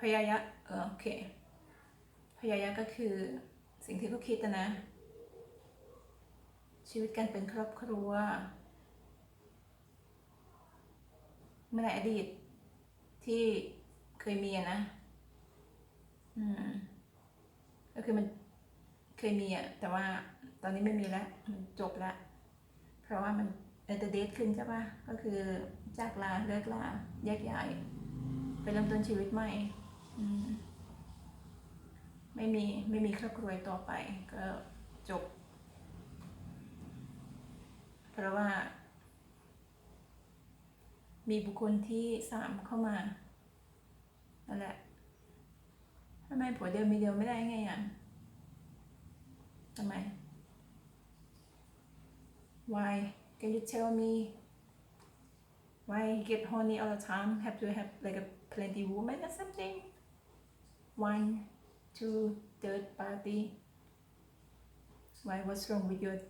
พยายะเออโอเค พยายะก็คือสิ่งที่เขาคิดนะ ชีวิตการเป็นครอบครัว เมื่อในอดีตที่เคยมีนะ อืม ก็คือมันเคยมีอะแต่ว่าตอนนี้ไม่มีแล้ว มันจบแล้ว เพราะว่ามันเอเตเดทขึ้นใช่ปะก็คือจากลาเลิกลาแยกย้ายไปเริ่มต้นชีวิตใหม่ ไม่มีไม่มีครอบครัวต่อไปก็จบ เพราะว่า มีบุคคลที่สามเข้ามานั่นแหละทำไมผัวเดียวมีเดียวไม่ได้ไงอะทำไม why can you tell me why you get horny all the time have to have like a plenty woman or something one two third party. Why what's wrong with you?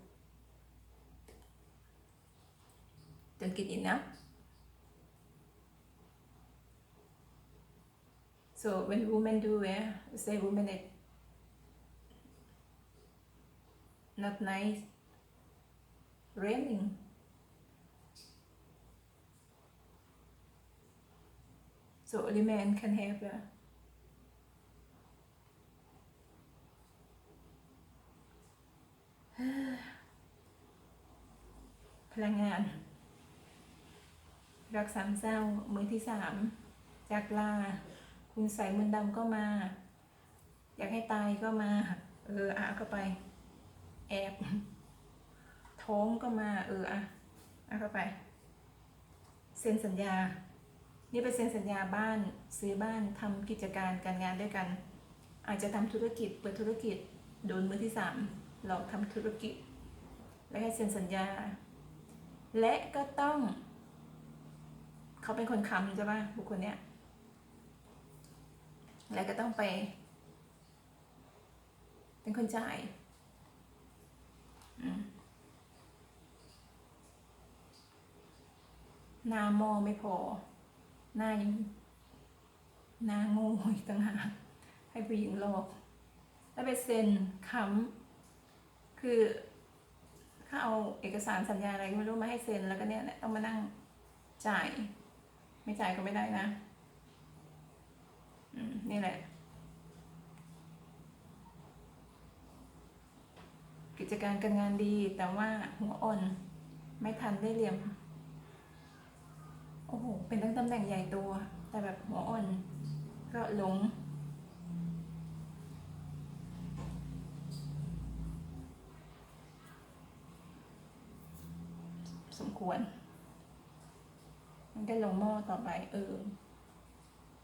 Don't get enough So when women do eh, say women it not nice, raining. So only men can have uh, ลังงาน รักสามเศร้ามือที่สามจากลา คุณใส่มนต์ดำก็มา อยากให้ตายก็มา เอออะก็ไป แอบ ท้องก็มา เอออะอะก็ไป เซ็นสัญญา นี่ไปเซ็นสัญญาบ้านซื้อบ้านทำกิจการการงานด้วยกัน อาจจะทำธุรกิจเปิดธุรกิจโดนมือที่สามหลอกทำธุรกิจ และให้เซ็นสัญญา และก็ต้อง เขาเป็นคนค้ำใช่ปะบุคคลเนี้ยแล้วก็ต้องไป เป็นคนจ่ายหน้ามอไม่พอ หน้ายังหน้าโง่อีกต่างหากให้ผู้หญิงหลอก แล้วไปเซ็นค้ำคือ เอาเอกสารสัญญาอะไรไม่รู้มาให้เซ็นแล้วก็เนี่ยต้องมานั่งจ่าย ไม่จ่ายก็ไม่ได้นะนี่แหละ กิจการการงานดีแต่ว่าหัวอ่อนไม่ทันได้เหลี่ยม โอ้โห เป็นตั้งตำแหน่งใหญ่ตัว แต่แบบหัวอ่อน ก็หลง สม ควร มันก็ลงหม้อต่อไปเออ